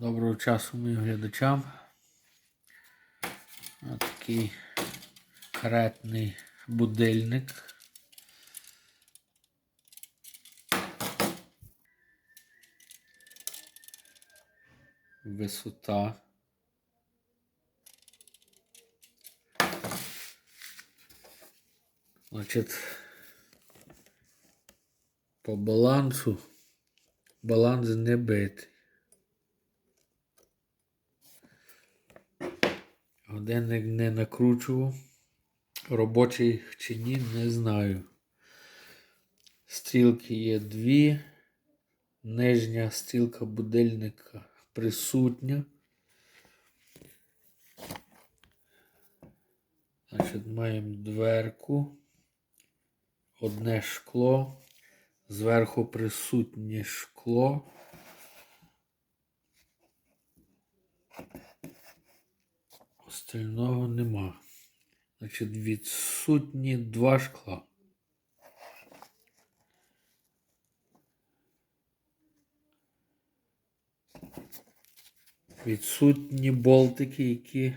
Доброго часу моїм глядачам. Ось такий каретний будильник. Висота. Значить, по балансу баланс не битий. Годинник не накручував. Робочий чи ні, не знаю. Стрілки є дві. Нижня стрілка будильника присутня. Значить, маємо дверку. Одне шкло. Зверху присутнє шкло. Остального нема. Значить, відсутні два шкла. Відсутні болтики, які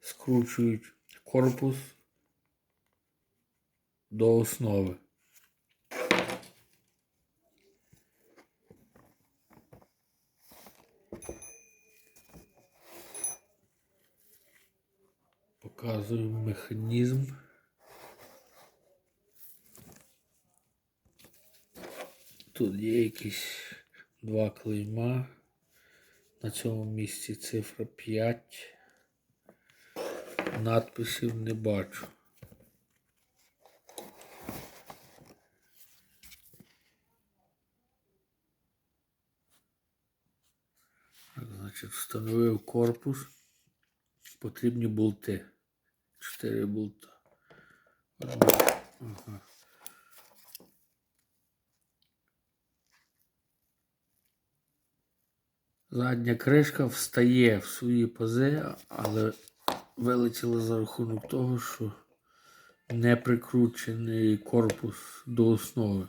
скручують корпус до основи. Показую механізм. Тут є якісь два клейма. На цьому місці цифра 5. Надписів не бачу. Так, значить, встановив корпус. Потрібні болти. Чотири болта. Ага. Задня кришка встає в свої пази, але вилетіла за рахунок того, що не прикручений корпус до основи.